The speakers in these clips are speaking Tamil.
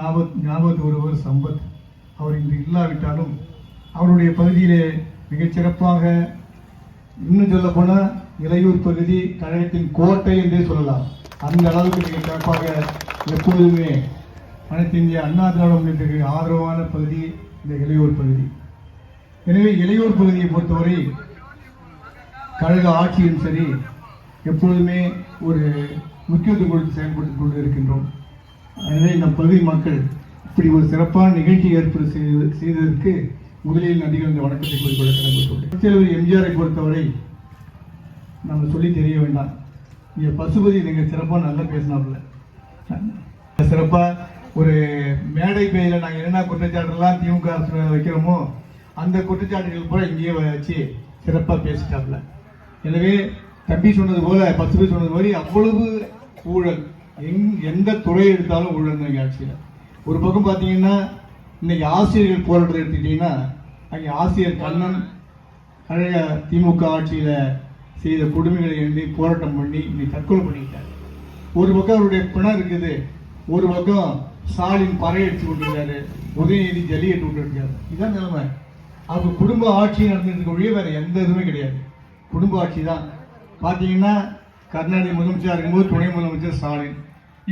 ஞாபக ஞாபகத்து ஒருவர் சம்பத் அவர் இன்று இல்லாவிட்டாலும் அவருடைய பகுதியிலே மிகச்சிறப்பாக இன்னும் சொல்ல போனா இளையூர் பகுதி கழகத்தின் கோட்டை என்றே சொல்லலாம். அந்த அளவுக்கு மிக சிறப்பாக எப்பொழுதுமே அனைத்து இந்திய அண்ணா திராவிட என்ற ஆதரவான பகுதி இந்த இளையூர் பகுதி. எனவே இளையூர் பகுதியை பொறுத்தவரை கழக ஆட்சியும் சரி எப்பொழுதுமே ஒரு முக்கியத்துவம் கொடுத்து செயல்பட்டு கொண்டு இருக்கின்றோம் எனவே இந்த பகுதி மக்கள் இப்படி ஒரு சிறப்பான நிகழ்ச்சி ஏற்பாடு செய்து- செய்ததற்கு முதலில் நன்றிகள் இந்த வணக்கத்தை குறிப்பிட கடமைப்பட்டுள்ளேன் எம்ஜிஆரை பொறுத்தவரை நம்ம சொல்லி தெரிய வேண்டாம். இங்கே பசுபதி நீங்கள் சிறப்பாக நல்லா பேசினாப்புல. சிறப்பாக ஒரு மேடை பெயில நாங்கள் என்னென்ன குற்றச்சாட்டுலாம் திமுக அரசு வைக்கிறோமோ அந்த குற்றச்சாட்டுகள் கூட இங்கேயே வச்சு சிறப்பாக பேசிட்டாப்புல. எனவே தம்பி சொன்னது போல பசுபதி சொன்னது மாதிரி அவ்வளவு ஊழல் எங் எந்த துறை எடுத்தாலும் ஊழல் ஆட்சியில். ஒரு பக்கம் பார்த்தீங்கன்னா இன்னைக்கு ஆசிரியர்கள் போராட்டத்தை எடுத்துக்கிட்டிங்கன்னா அங்கே ஆசிரியர் கண்ணன் பழைய திமுக ஆட்சியில் செய்த கொடுமைகளை எண்ணி போராட்டம் பண்ணி இன்னைக்கு தற்கொலை பண்ணிக்கிட்டார். ஒரு பக்கம் அவருடைய பிணம் இருக்குது. ஒரு பக்கம் ஸ்டாலின் பறையடிச்சு கொண்டிருக்காரு. உதயநிதி ஜல்லிக்கட்டு விட்டு இருக்காரு இதான் நிலைமை. அவங்க குடும்ப ஆட்சி நடந்துட்டு ஒழிய வேற எந்த இதுவுமே கிடையாது. குடும்ப ஆட்சி தான். பார்த்தீங்கன்னா கர்நாடக முதலமைச்சராக இருக்கும்போது துணை முதலமைச்சர் ஸ்டாலின்.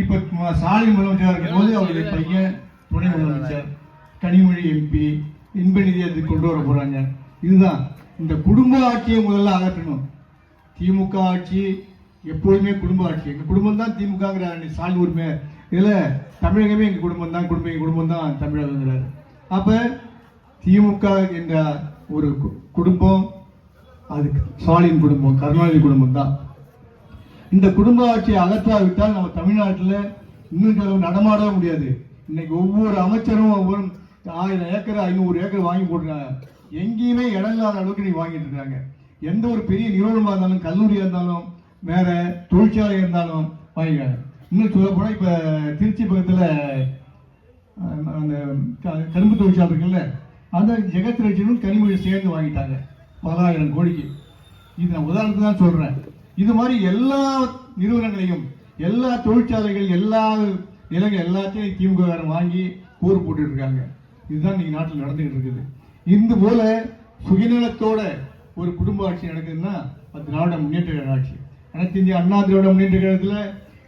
இப்ப ஸ்டாலின் முதலமைச்சராக இருக்கும்போது அவருடைய பையன் துணை முதலமைச்சர் கனிமொழி எம்பி இன்ப நிதி அதுக்கு கொண்டு வர போறாங்க. இதுதான். இந்த குடும்ப ஆட்சியை முதல்ல அகற்றணும். திமுக ஆட்சி எப்பொழுதுமே குடும்ப ஆட்சி. எங்க குடும்பம் தான் திமுகங்கிற சாலி உரிமை. இதுல தமிழகமே எங்க குடும்பம் தான் குடும்பம் எங்க குடும்பம் தான் தமிழகங்கிறாரு. அப்ப திமுக என்ற ஒரு குடும்பம் அது ஸ்டாலின் குடும்பம் கருணாநிதி குடும்பம் தான். இந்த குடும்ப ஆட்சியை அகற்றாவிட்டால் நம்ம தமிழ்நாட்டில் இன்னும் செலவு நடமாடவே முடியாது. இன்னைக்கு ஒவ்வொரு அமைச்சரும் ஒவ்வொரு ஆயிரம் ஏக்கர் ஐநூறு ஏக்கர் வாங்கி போட்டுருக்காங்க. எங்கேயுமே இடம் இல்லாத அளவுக்கு நீ வாங்கிட்டு இருக்காங்க. எந்த ஒரு பெரிய நிறுவனமாக இருந்தாலும் கல்லூரியாக இருந்தாலும் வேற தொழிற்சாலை இருந்தாலும் வாங்கிக்காங்க இன்னும் சொல்ல போனால் இப்போ திருச்சி பக்கத்தில் அந்த கரும்பு தொழிற்சாலை இருக்குல்ல அந்த ஜெகத் ரட்சனும் கனிமொழி சேர்ந்து வாங்கிட்டாங்க. பலாயிரம் கோடிக்கு. இது நான் உதாரணத்துக்கு தான் சொல்கிறேன் இது மாதிரி எல்லா நிறுவனங்களையும் எல்லா தொழிற்சாலைகள் எல்லா நிலங்கள் எல்லாத்தையும் திமுக வாங்கி கூறு போட்டு இருக்காங்க இதுதான் இன்னைக்கு நாட்டில் நடந்துகிட்டு இருக்குது இந்த போல சுயநலத்தோட ஒரு குடும்ப ஆட்சி நடக்குதுன்னா அது திராவிட முன்னேற்ற கழக ஆட்சி. அனைத்து இந்திய அண்ணா திராவிட முன்னேற்ற கழகத்தில்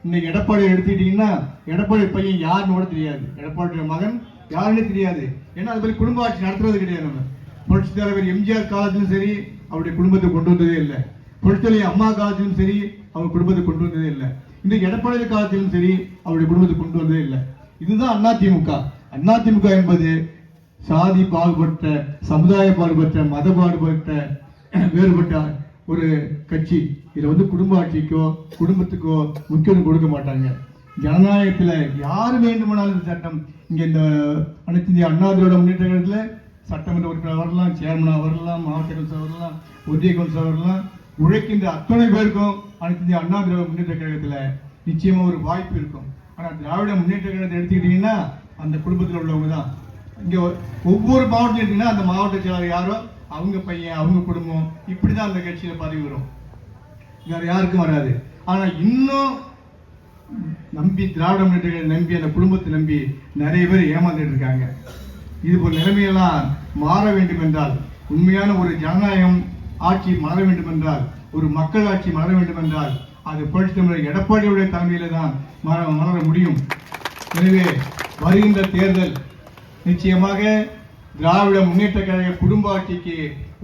இன்னைக்கு எடப்பாடி எடுத்துக்கிட்டீங்கன்னா எடப்பாடி பையன் யாருன்னு கூட தெரியாது. எடப்பாடி மகன் யாருன்னே தெரியாது. ஏன்னா அது மாதிரி குடும்ப ஆட்சி நடத்துறது கிடையாது நம்ம. புரட்சி தலைவர் எம்ஜிஆர் காலத்திலும் சரி அவருடைய குடும்பத்தை கொண்டு வந்ததே இல்லை. பொருட்களை அம்மா காலத்திலும் சரி அவர் குடும்பத்தை கொண்டு வந்ததே இல்லை. இந்த எடப்பாடி காலத்திலும் சரி அவருடைய குடும்பத்தை கொண்டு வந்ததே இல்லை. இதுதான் அதிமுக அதிமுக என்பது சாதி பாகுபட்ட சமுதாய பாடுபட்ட மத பாடுபட்ட வேறுபட்ட ஒரு கட்சி. இதை வந்து குடும்ப ஆட்சிக்கோ குடும்பத்துக்கோ முக்கியத்துவம் கொடுக்க மாட்டாங்க. ஜனநாயகத்துல யார் வேண்டுமானாலும் இந்த சட்டம் இங்க இந்த அனைத்து இந்திய அண்ணா திராவிட முன்னேற்ற கழகத்துல சட்டமன்ற உறுப்பினர் வரலாம் சேர்மனாக வரலாம் மாவட்ட கவுன்சிலர் வரலாம் ஒன்றிய கவுன்சிலர் வரலாம். உழைக்கின்ற அத்தனை பேருக்கும் அனைத்து இந்திய அண்ணா திராவிட முன்னேற்ற கழகத்துல நிச்சயமா ஒரு வாய்ப்பு இருக்கும். ஆனா திராவிட முன்னேற்ற கழகத்தை எடுத்துக்கிட்டீங்கன்னா அந்த குடும்பத்தில் உள்ளவங்க தான் இங்க ஒவ்வொரு மாவட்டம் எடுத்தீங்கன்னா அந்த மாவட்ட செயலாளர் யாரோ அவங்க பையன் அவங்க குடும்பம் இப்படிதான் அந்த கட்சியில பதவி வரும். வேற யாருக்கும் வராது. ஆனா இன்னும் நம்பி திராவிட முன்னேற்ற நம்பி அந்த குடும்பத்தை நம்பி நிறைய பேர் ஏமாந்துட்டு இருக்காங்க. இது போல் நிலைமையெல்லாம் மாற வேண்டும் என்றால் உண்மையான ஒரு ஜனநாயகம் ஆட்சி மலர வேண்டும் என்றால் ஒரு மக்கள் ஆட்சி மலர வேண்டும் என்றால் அது புரட்சி தமிழர் எடப்பாடியுடைய தலைமையில தான் மலர முடியும். எனவே வருகின்ற தேர்தல் நிச்சயமாக திராவிட முன்னேற்ற கழக குடும்ப ஆட்சிக்கு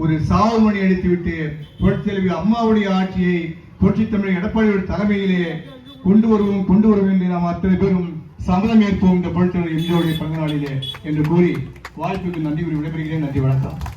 ஒரு சாவு மணி அடித்துவிட்டு புரட்சி தலைவி அம்மாவுடைய ஆட்சியை புரட்சி தமிழர் எடப்பாடியுடைய தலைமையிலே கொண்டு வருவோம் கொண்டு வருவோம் என்று நாம் அத்தனை பேரும் சபதம் ஏற்போம். இந்த புரட்சி தலைவர் பிறந்த நாளிலே என்று கூறி வாய்ப்புக்கு நன்றி கூறி விடைபெறுகிறேன். நன்றி வணக்கம்.